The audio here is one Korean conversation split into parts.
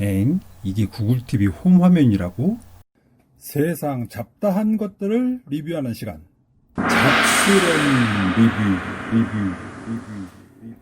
엥? 이게 구글 TV 홈 화면이라고? 세상 잡다한 것들을 리뷰하는 시간. 잡스러운 리뷰, 리뷰, 리뷰, 리뷰.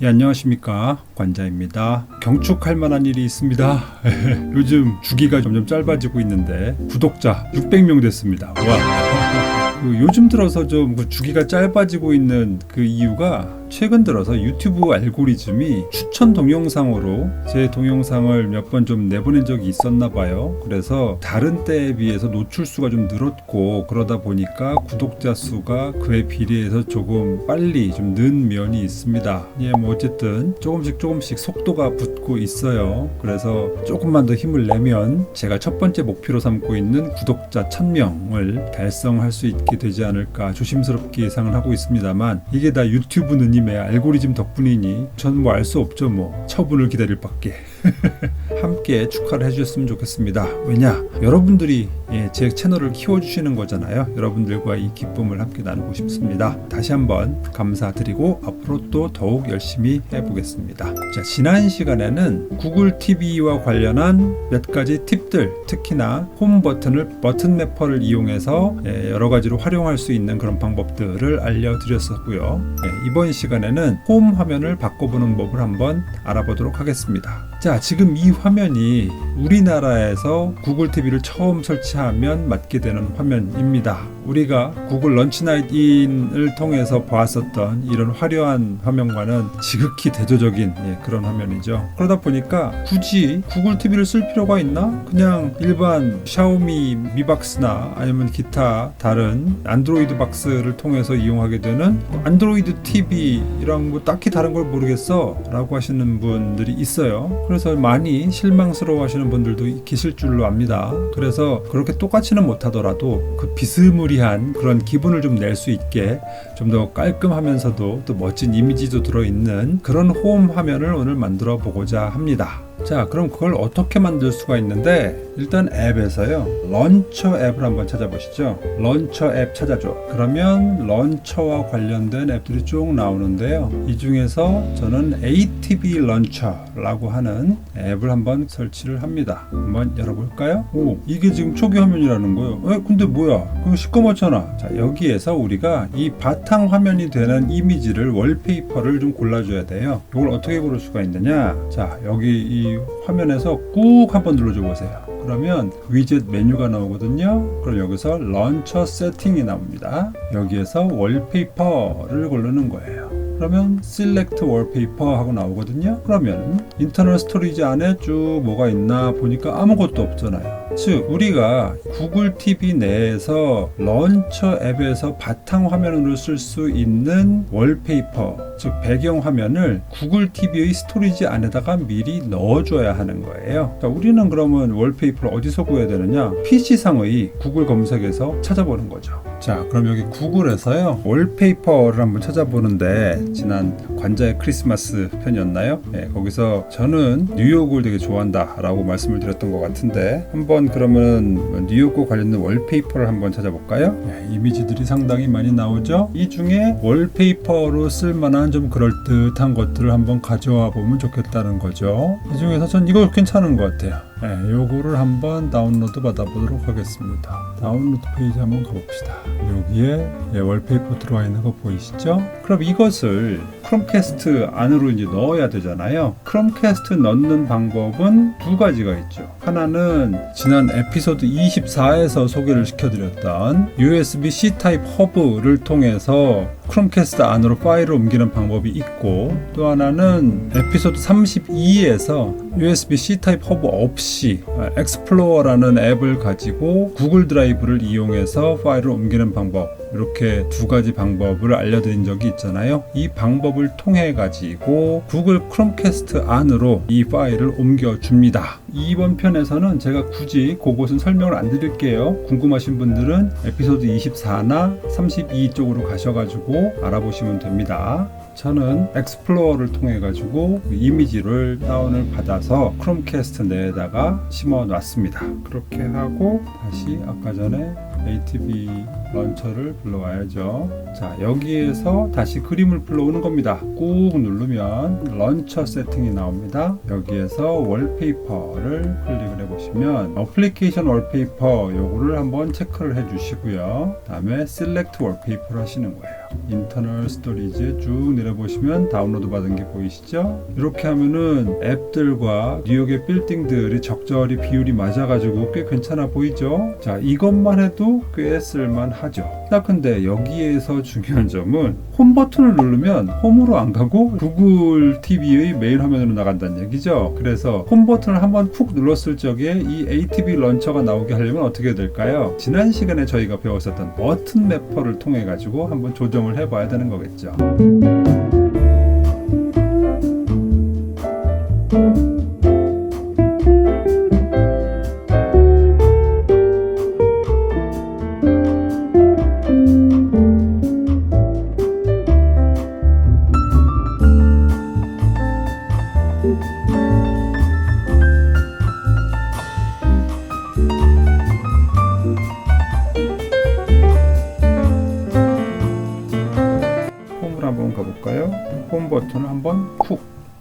예, 안녕하십니까. 관자입니다. 경축할 만한 일이 있습니다. 요즘 주기가 점점 짧아지고 있는데, 구독자 600명 됐습니다. 와. 그 요즘 들어서 좀 그 주기가 짧아지고 있는 그 이유가 최근 들어서 유튜브 알고리즘이 추천 동영상으로 제 동영상을 몇 번 좀 내보낸 적이 있었나 봐요. 그래서 다른 때에 비해서 노출 수가 좀 늘었고 그러다 보니까 구독자 수가 그에 비례해서 조금 빨리 좀 는 면이 있습니다. 예, 뭐 어쨌든 조금씩 조금씩 속도가 붙고 있어요. 그래서 조금만 더 힘을 내면 제가 첫 번째 목표로 삼고 있는 구독자 1000명을 달성할 수 있게 되지 않을까 조심스럽게 예상을 하고 있습니다만 이게 다 유튜브 누님 의 알고리즘 덕분이니 전 뭐 알 수 없죠 뭐. 처분을 기다릴 밖에 함께 축하를 해주셨으면 좋겠습니다. 왜냐? 여러분들이 예, 제 채널을 키워주시는 거잖아요. 여러분들과 이 기쁨을 함께 나누고 싶습니다. 다시 한번 감사드리고 앞으로 또 더욱 열심히 해보겠습니다. 자 지난 시간에는 구글 TV와 관련한 몇 가지 팁들 특히나 홈 버튼을 버튼 매퍼를 이용해서 예, 여러 가지로 활용할 수 있는 그런 방법들을 알려드렸었고요. 예, 이번 시간에는 홈 화면을 바꿔보는 법을 한번 알아보도록 하겠습니다 자 지금 이 화면이 우리나라에서 구글 TV를 처음 설치하면 맞게 되는 화면입니다. 우리가 구글 런치나잇 인을 통해서 보았었던 이런 화려한 화면과는 지극히 대조적인 예, 그런 화면이죠. 그러다 보니까 굳이 구글 TV를 쓸 필요가 있나? 그냥 일반 샤오미 미박스나 아니면 기타 다른 안드로이드 박스를 통해서 이용하게 되는 안드로이드 TV랑 뭐 딱히 다른 걸 모르겠어 라고 하시는 분들이 있어요. 그래서 많이 실망스러워 하시는 분들도 계실 줄로 압니다. 그래서 그렇게 똑같이는 못하더라도 그 비스무리한 그런 기분을 좀 낼 수 있게 좀 더 깔끔하면서도 또 멋진 이미지도 들어있는 그런 홈 화면을 오늘 만들어 보고자 합니다. 자, 그럼 그걸 어떻게 만들 수가 있는데 일단 앱에서요. 런처 앱을 한번 찾아보시죠. 런처 앱 찾아줘. 그러면 런처와 관련된 앱들이 쭉 나오는데요. 이 중에서 저는 ATV 런처라고 하는 앱을 한번 설치를 합니다. 한번 열어볼까요? 오, 이게 지금 초기 화면이라는 거예요. 에, 근데 뭐야? 그거 시꺼멓잖아. 자, 여기에서 우리가 이 바탕 화면이 되는 이미지를 월페이퍼를 좀 골라줘야 돼요. 이걸 어떻게 고를 수가 있느냐? 자, 여기 이 화면에서 꾹 한번 눌러줘 보세요. 그러면 위젯 메뉴가 나오거든요. 그럼 여기서 런처 세팅이 나옵니다. 여기에서 월페이퍼를 고르는 거예요. 그러면 select wallpaper 하고 나오거든요. 그러면 인터널 스토리지 안에 쭉 뭐가 있나 보니까 아무것도 없잖아요. 즉 우리가 구글 TV 내에서 런처 앱에서 바탕 화면으로 쓸 수 있는 월페이퍼 즉 배경 화면을 구글 TV의 스토리지 안에다가 미리 넣어줘야 하는 거예요. 그러니까 우리는 그러면 월페이퍼를 어디서 구해야 되느냐? PC상의 구글 검색에서 찾아보는 거죠. 자, 그럼 여기 구글에서요 월페이퍼를 한번 찾아보는데 지난 관자의 크리스마스 편이었나요? 네, 거기서 저는 뉴욕을 되게 좋아한다 라고 말씀을 드렸던 것 같은데 한번 그러면 뉴욕과 관련된 월페이퍼를 한번 찾아볼까요? 네, 이미지들이 상당히 많이 나오죠. 이 중에 월페이퍼로 쓸만한 좀 그럴듯한 것들을 한번 가져와 보면 좋겠다는 거죠. 이 중에서 전 이거 괜찮은 것 같아요. 네, 요거를 한번 다운로드 받아보도록 하겠습니다. 다운로드 페이지 한번 가봅시다. 여기에 예, 월페이퍼 들어와 있는 거 보이시죠? 그럼 이것을 크롬캐스트 안으로 이제 넣어야 되잖아요. 크롬캐스트 넣는 방법은 두 가지가 있죠. 하나는 지난 에피소드 24에서 소개를 시켜드렸던 USB-C 타입 허브를 통해서 크롬캐스트 안으로 파일을 옮기는 방법이 있고 또 하나는 에피소드 32에서 USB-C 타입 허브 없이 엑스플로어라는 앱을 가지고 구글 드라이브를 이용해서 파일을 옮기는 방법 이렇게 두 가지 방법을 알려드린 적이 있잖아요. 이 방법을 통해 가지고 구글 크롬캐스트 안으로 이 파일을 옮겨 줍니다. 이번 편에서는 제가 굳이 그것은 설명을 안 드릴게요. 궁금하신 분들은 에피소드 24나 32 쪽으로 가셔가지고 알아보시면 됩니다. 저는 엑스플로어를 통해 가지고 이미지를 다운을 받아서 크롬캐스트 내에다가 심어 놨습니다. 그렇게 하고 다시 아까 전에 ATB 런처를 불러와야죠. 자, 여기에서 다시 그림을 불러오는 겁니다. 꾹 누르면 런처 세팅이 나옵니다. 여기에서 월페이퍼를 클릭을 해보시면 어플리케이션 월페이퍼 요거를 한번 체크를 해주시고요. 다음에 셀렉트 월페이퍼를 하시는 거예요. 인터널 스토리지에 쭉 내려보시면 다운로드 받은 게 보이시죠? 이렇게 하면은 앱들과 뉴욕의 빌딩들이 적절히 비율이 맞아가지고 꽤 괜찮아 보이죠? 자, 이것만 해도 꽤 쓸만하죠. 나 근데 여기에서 중요한 점은 홈 버튼을 누르면 홈으로 안 가고 구글 TV의 메인 화면으로 나간다는 얘기죠. 그래서 홈 버튼을 한번 푹 눌렀을 적에 이 ATB 런처가 나오게 하려면 어떻게 될까요? 지난 시간에 저희가 배웠었던 버튼 매퍼를 통해 가지고 한번 조정을 해봐야 되는 거겠죠.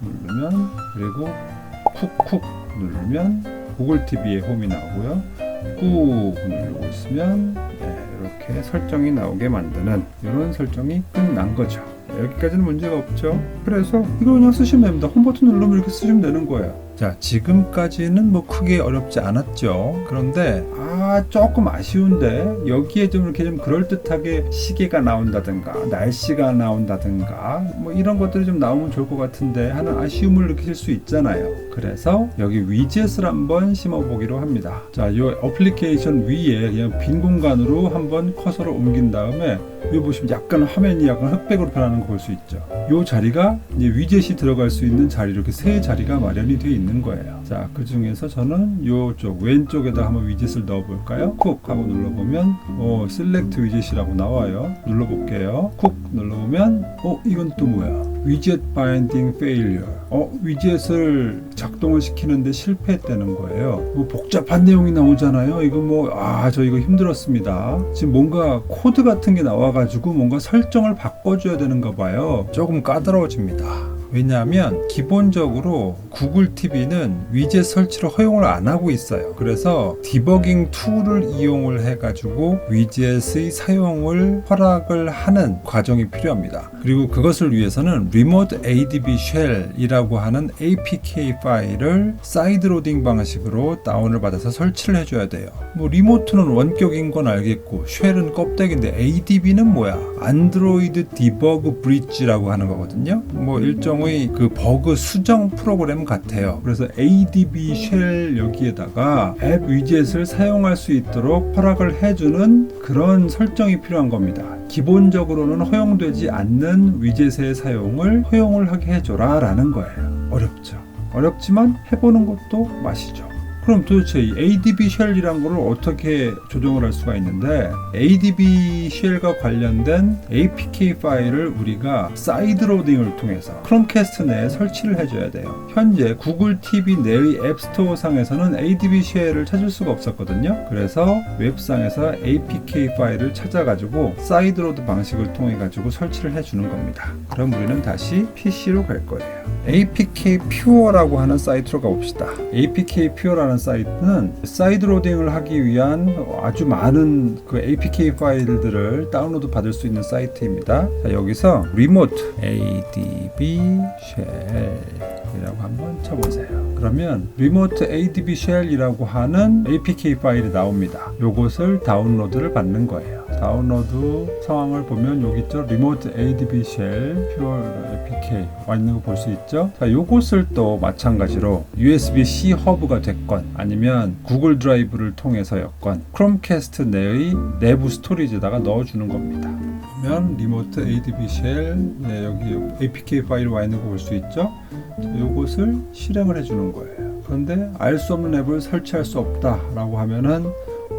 누르면 그리고 쿡쿡 누르면 구글 TV의 홈이 나오고요. 꾹 누르고 있으면 네, 이렇게 설정이 나오게 만드는 이런 설정이 끝난 거죠. 여기까지는 문제가 없죠. 그래서 이거 그냥 쓰시면 됩니다. 홈 버튼 누르면 이렇게 쓰시면 되는 거예요. 자, 지금까지는 뭐 크게 어렵지 않았죠. 그런데 아 조금 아쉬운데 여기에 좀 이렇게 좀 그럴듯하게 시계가 나온다든가 날씨가 나온다든가 뭐 이런 것들이 좀 나오면 좋을 것 같은데 하는 아쉬움을 느끼실 수 있잖아요. 그래서 여기 위젯을 한번 심어 보기로 합니다. 자, 이 어플리케이션 위에 그냥 빈 공간으로 한번 커서를 옮긴 다음에 여기 보시면 약간 화면이 약간 흑백으로 변하는 거 볼 수 있죠. 이 자리가 이제 위젯이 들어갈 수 있는 자리 이렇게 세 자리가 마련이 되어 있는 거예요. 자, 그 중에서 저는 이쪽 왼쪽에다 한번 위젯을 넣어 볼까요? 쿡 하고 눌러 보면 어, 셀렉트 위젯이라고 나와요. 눌러 볼게요. 쿡 눌러 보면 어, 이건 또 뭐야? 위젯 바인딩 페일리어. 어, 위젯을 작동을 시키는데 실패했다는 거예요. 뭐 복잡한 내용이 나오잖아요. 이거 뭐, 아, 저 이거 힘들었습니다. 지금 뭔가 코드 같은 게 나와가지고 뭔가 설정을 바꿔줘야 되는가 봐요. 조금 까다로워집니다. 왜냐하면 기본적으로 구글 TV는 위젯 설치를 허용을 안 하고 있어요. 그래서 디버깅 툴을 이용을 해가지고 위젯의 사용을 허락을 하는 과정이 필요합니다. 그리고 그것을 위해서는 리모트 ADB 쉘이라고 하는 APK 파일을 사이드 로딩 방식으로 다운을 받아서 설치를 해줘야 돼요. 뭐 리모트는 원격인 건 알겠고 쉘은 껍데기인데 ADB는 뭐야? 안드로이드 디버그 브릿지라고 하는 거거든요. 뭐 일 종의 그 버그 수정 프로그램 같아요. 그래서 ADB 쉘 여기에다가 앱 위젯을 사용할 수 있도록 허락을 해주는 그런 설정이 필요한 겁니다. 기본적으로는 허용되지 않는 위젯의 사용을 허용을 하게 해줘라 라는 거예요. 어렵죠. 어렵지만 해보는 것도 맛이죠. 그럼 도대체 이 ADB 쉘이란 거를 어떻게 조정을 할 수가 있는데 ADB 쉘과 관련된 APK 파일을 우리가 사이드 로딩을 통해서 크롬캐스트 내에 설치를 해줘야 돼요. 현재 구글 TV 내의 앱스토어 상에서는 ADB 쉘을 찾을 수가 없었거든요. 그래서 웹상에서 APK 파일을 찾아가지고 사이드 로드 방식을 통해 가지고 설치를 해주는 겁니다. 그럼 우리는 다시 PC로 갈 거예요. APK 퓨어라고 하는 사이트로 가봅시다. APK 퓨어라는 사이트는 사이드 로딩을 하기 위한 아주 많은 그 APK 파일들을 다운로드 받을 수 있는 사이트입니다. 자, 여기서 리모트 ADB 쉘이라고 한번 쳐보세요. 그러면 리모트 ADB 쉘이라고 하는 APK 파일이 나옵니다. 요것을 다운로드를 받는 거예요. 다운로드 상황을 보면 여기 있죠. 리모트 ADB 쉘 퓨어 APK 와 있는 거 볼 수 있죠. 자, 요것을 또 마찬가지로 USB-C 허브가 됐건 아니면 구글 드라이브를 통해서 였건 크롬캐스트 내의 내부 스토리지에다가 넣어주는 겁니다. 그러면 리모트 ADB 쉘 네, 여기 APK 파일 와 있는 거 볼 수 있죠. 자, 요것을 실행을 해주는 거예요. 그런데 알 수 없는 앱을 설치할 수 없다라고 하면은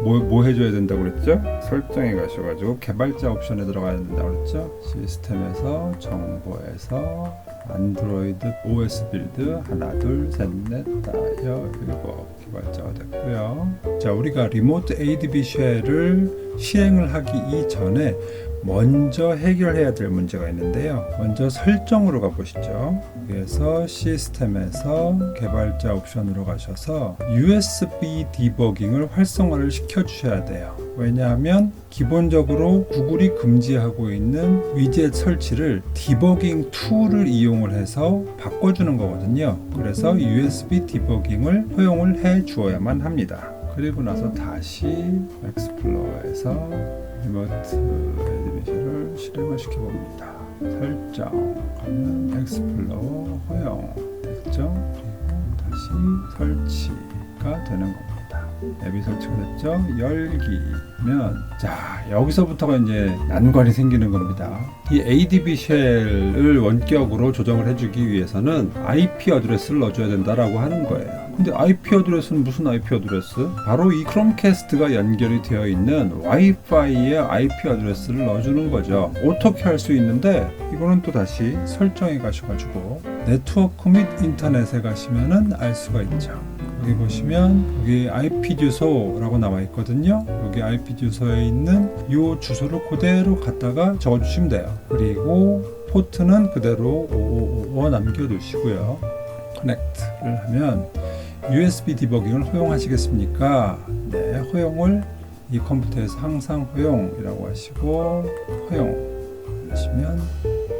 뭐, 뭐 해줘야 된다고 그랬죠? 설정에 가셔가지고 개발자 옵션에 들어가야 된다고 그랬죠? 시스템에서 정보에서 안드로이드 OS 빌드 하나 둘셋넷 다여 일곱 개발자가 됐고요. 자 우리가 리모트 ADB 쉘을 실행을 하기 이전에 먼저 해결해야 될 문제가 있는데요. 먼저 설정으로 가보시죠. 여기에서 시스템에서 개발자 옵션으로 가셔서 USB 디버깅을 활성화를 시켜 주셔야 돼요. 왜냐하면 기본적으로 구글이 금지하고 있는 위젯 설치를 디버깅 툴을 이용을 해서 바꿔주는 거거든요. 그래서 USB 디버깅을 허용을 해 주어야만 합니다. 그리고 나서 다시 엑스플로어에서 리모트 애니메이션을 실행을 시켜봅니다. 설정 가면 엑스플로어 허용 됐죠? 그리고 다시 설치가 되는 겁니다. 앱이 설치가 됐죠? 열기면 자 여기서부터가 이제 난관이 생기는 겁니다. 이 ADB 쉘을 원격으로 조정을 해주기 위해서는 IP 어드레스를 넣어줘야 된다라고 하는 거예요. 근데 IP 어드레스는 무슨 IP 어드레스? 바로 이 크롬캐스트가 연결이 되어 있는 와이파이의 IP 어드레스를 넣어주는 거죠. 어떻게 할 수 있는데 이거는 또 다시 설정에 가셔가지고 네트워크 및 인터넷에 가시면은 알 수가 있죠. 여기 보시면 여기 IP 주소라고 나와 있거든요. 여기 IP 주소에 있는 이 주소를 그대로 갖다가 적어주시면 돼요. 그리고 포트는 그대로 5555 남겨두시고요. 커넥트를 하면 USB 디버깅을 허용하시겠습니까? 네, 허용을 이 컴퓨터에서 항상 허용이라고 하시고 허용 하시면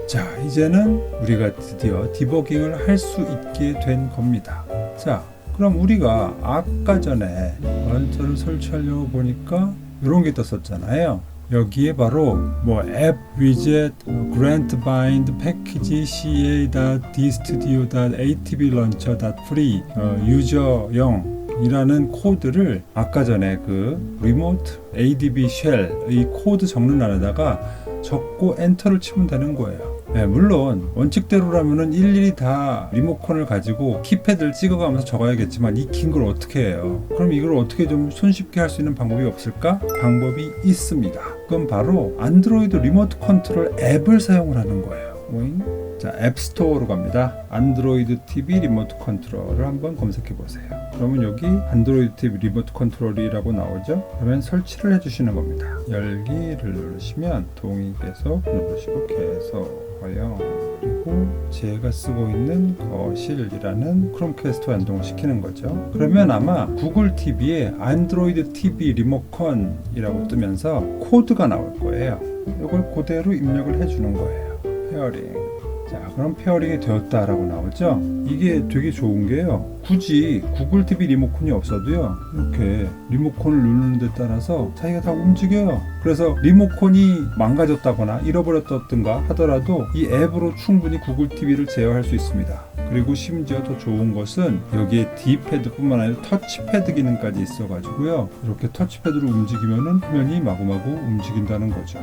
자 이제는 우리가 드디어 디버깅을 할 수 있게 된 겁니다. 자 그럼 우리가 아까 전에 런처를 설치하려고 보니까 이런 게 떴었잖아요. 여기에 바로 뭐 앱 위젯 그랜트 바인드 패키지 ca.dstudio.atblauncher.free 어, 유저용 이라는 코드를 아까 전에 그 리모트 adb 쉘의 코드 적는 안에다가 적고 엔터를 치면 되는 거예요. 네, 물론 원칙대로라면은 일일이 다 리모컨을 가지고 키패드를 찍어가면서 적어야겠지만 이 긴 걸 어떻게 해요? 그럼 이걸 어떻게 좀 손쉽게 할 수 있는 방법이 없을까? 방법이 있습니다. 그건 바로 안드로이드 리모트 컨트롤 앱을 사용을 하는 거예요. 오잉? 자, 앱스토어로 갑니다. 안드로이드 TV 리모트 컨트롤을 한번 검색해 보세요. 그러면 여기 안드로이드 TV 리모트 컨트롤이라고 나오죠? 그러면 설치를 해 주시는 겁니다. 열기를 누르시면 동의 계속 누르시고 계속 허용 그리고 제가 쓰고 있는 거실이라는 크롬캐스트와 연동을 시키는 거죠. 그러면 아마 구글 TV에 안드로이드 TV 리모컨이라고 뜨면서 코드가 나올 거예요. 이걸 그대로 입력을 해주는 거예요. 페어링. 자, 그럼 페어링이 되었다라고 나오죠? 이게 되게 좋은 게요. 굳이 구글 TV 리모컨이 없어도요. 이렇게 리모컨을 누르는 데 따라서 자기가 다 움직여요. 그래서 리모컨이 망가졌다거나 잃어버렸다든가 하더라도 이 앱으로 충분히 구글 TV를 제어할 수 있습니다. 그리고 심지어 더 좋은 것은 여기에 D패드뿐만 아니라 터치패드 기능까지 있어가지고요. 이렇게 터치패드로 움직이면은 화면이 마구마구 움직인다는 거죠.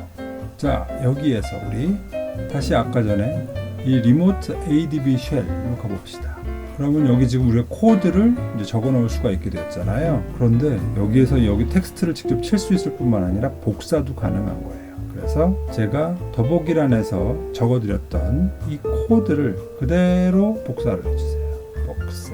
자, 여기에서 우리 다시 아까 전에 이 리모트 ADB 쉘로 가봅시다. 그러면 여기 지금 우리가 코드를 이제 적어 놓을 수가 있게 되었잖아요. 그런데 여기에서 여기 텍스트를 직접 칠 수 있을 뿐만 아니라 복사도 가능한 거예요. 그래서 제가 더보기란에서 적어드렸던 이 코드를 그대로 복사를 해주세요. 복사.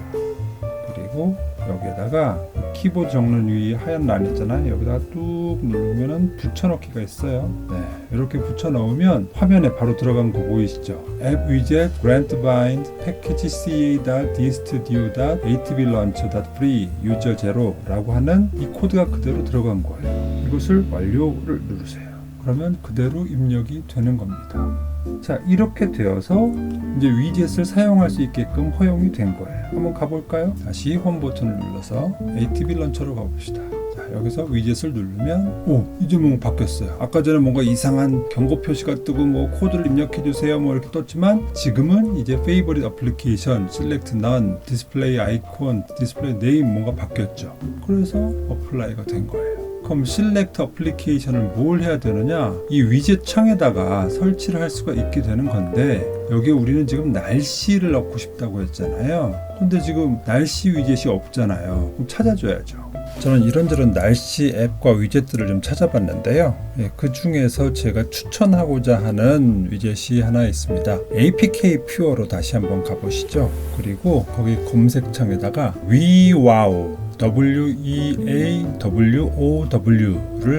그리고 여기에다가 키보드 적는 위 하얀 란 있잖아요. 여기다가 뚝 누르면은 붙여넣기가 있어요. 네, 이렇게 붙여넣으면 화면에 바로 들어간 거 보이시죠? 앱 위젯 grant bind package ca.dstudio.atblauncher.free user zero라고 하는 이 코드가 그대로 들어간 거예요. 이것을 완료를 누르세요. 그러면 그대로 입력이 되는 겁니다. 자 이렇게 되어서 이제 위젯을 사용할 수 있게끔 허용이 된 거예요. 한번 가볼까요? 다시 홈 버튼을 눌러서 ATB 런처로 가봅시다. 자 여기서 위젯을 누르면 오 이제 뭐 바뀌었어요. 아까 전에 뭔가 이상한 경고 표시가 뜨고 뭐 코드를 입력해 주세요 뭐 이렇게 떴지만 지금은 이제 Favorite Application, Select None, Display Icon, Display Name 뭔가 바뀌었죠. 그래서 어플라이가 된 거예요. 그럼 실렉트 어플리케이션을 뭘 해야 되느냐? 이 위젯 창에다가 설치를 할 수가 있게 되는 건데 여기에 우리는 지금 날씨를 넣고 싶다고 했잖아요. 근데 지금 날씨 위젯이 없잖아요. 그럼 찾아줘야죠. 저는 이런저런 날씨 앱과 위젯들을 좀 찾아봤는데요. 예, 그 중에서 제가 추천하고자 하는 위젯이 하나 있습니다. APK 퓨어로 다시 한번 가보시죠. 그리고 거기 검색창에다가 WeWow W-E-A-W-O-W를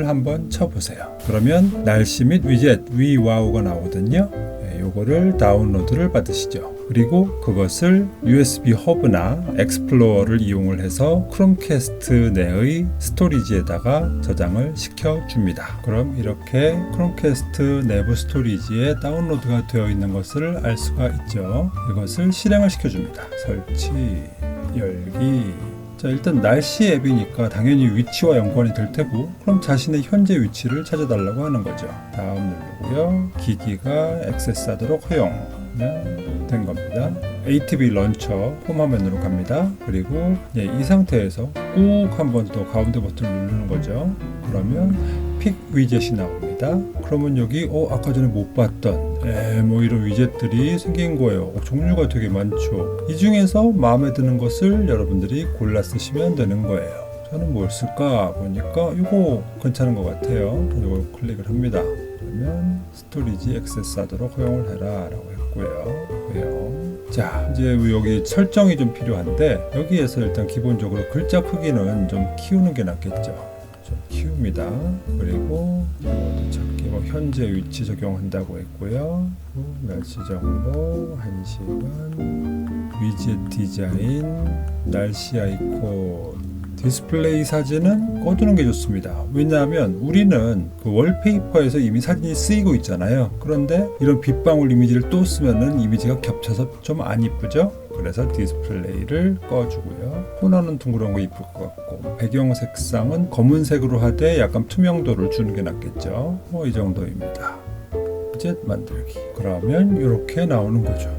한번 쳐보세요. 그러면 날씨 및 위젯 WeWow가 나오거든요. 예, 요거를 다운로드를 받으시죠. 그리고 그것을 USB 허브나 엑스플로어를 이용을 해서 크롬캐스트 내의 스토리지에다가 저장을 시켜 줍니다. 그럼 이렇게 크롬캐스트 내부 스토리지에 다운로드가 되어 있는 것을 알 수가 있죠. 이것을 실행을 시켜 줍니다. 설치, 열기, 자 일단 날씨 앱이니까 당연히 위치와 연관이 될 테고 그럼 자신의 현재 위치를 찾아달라고 하는 거죠. 다음 누르고요. 기기가 액세스하도록 허용하면 된 겁니다. ATV 런처 홈 화면으로 갑니다. 그리고 예, 이 상태에서 꾹 한번 또 가운데 버튼을 누르는 거죠. 그러면 픽 위젯이 나옵니다 그러면 여기 어 아까 전에 못 봤던 에, 뭐 이런 위젯들이 생긴 거예요. 어, 종류가 되게 많죠. 이 중에서 마음에 드는 것을 여러분들이 골라 쓰시면 되는 거예요. 저는 뭘 쓸까 보니까 이거 괜찮은 것 같아요. 이걸 클릭을 합니다. 그러면 스토리지 액세스 하도록 허용을 해라 라고 했고요. 자 이제 여기 설정이 좀 필요한데 여기에서 일단 기본적으로 글자 크기는 좀 키우는 게 낫겠죠 좀 키웁니다. 그리고 이것도 찾기 뭐 현재 위치 적용한다고 했고요. 날씨 정보 1시간 위젯 디자인 날씨 아이콘 디스플레이 사진은 꺼두는 게 좋습니다. 왜냐하면 우리는 그 월페이퍼에서 이미 사진이 쓰이고 있잖아요. 그런데 이런 빗방울 이미지를 또 쓰면은 이미지가 겹쳐서 좀 안 이쁘죠? 그래서 디스플레이를 꺼주고요. 톤하는 둥그런 거 이쁠 것 같고 배경 색상은 검은색으로 하되 약간 투명도를 주는 게 낫겠죠. 뭐 이 정도입니다. 위젯 만들기. 그러면 이렇게 나오는 거죠.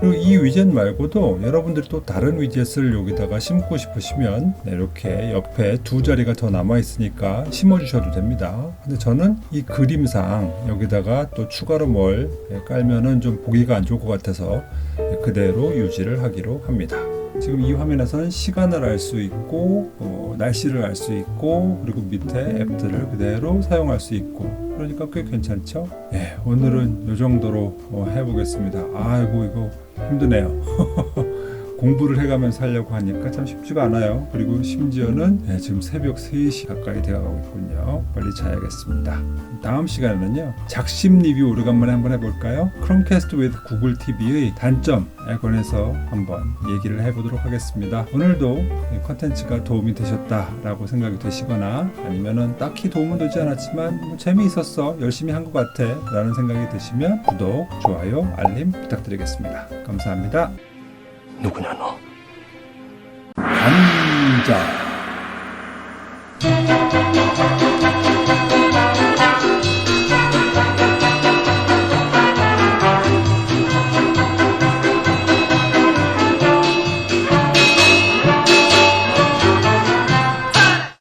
그리고 이 위젯 말고도 여러분들이 또 다른 위젯을 여기다가 심고 싶으시면 네, 이렇게 옆에 두 자리가 더 남아 있으니까 심어 주셔도 됩니다. 근데 저는 이 그림상 여기다가 또 추가로 뭘 예, 깔면은 좀 보기가 안 좋을 것 같아서 예, 그대로 유지를 하기로 합니다. 지금 이 화면에서는 시간을 알 수 있고 어, 날씨를 알 수 있고 그리고 밑에 앱들을 그대로 사용할 수 있고 그러니까 꽤 괜찮죠? 예, 오늘은 이 정도로 어, 해보겠습니다. 아이고 이거 힘드네요. 공부를 해가면서 하려고 하니까 참 쉽지가 않아요. 그리고 심지어는 예, 지금 새벽 3시 가까이 되어가고 있군요. 빨리 자야겠습니다. 다음 시간에는요. 작심 리뷰 오래간만에 한번 해볼까요? 크롬캐스트 with 구글 TV의 단점에 관해서 한번 얘기를 해보도록 하겠습니다. 오늘도 이 컨텐츠가 도움이 되셨다라고 생각이 되시거나 아니면은 딱히 도움은 되지 않았지만 뭐 재미있었어 열심히 한 것 같아 라는 생각이 드시면 구독, 좋아요, 알림 부탁드리겠습니다. 감사합니다. 누구냐 너? 감자.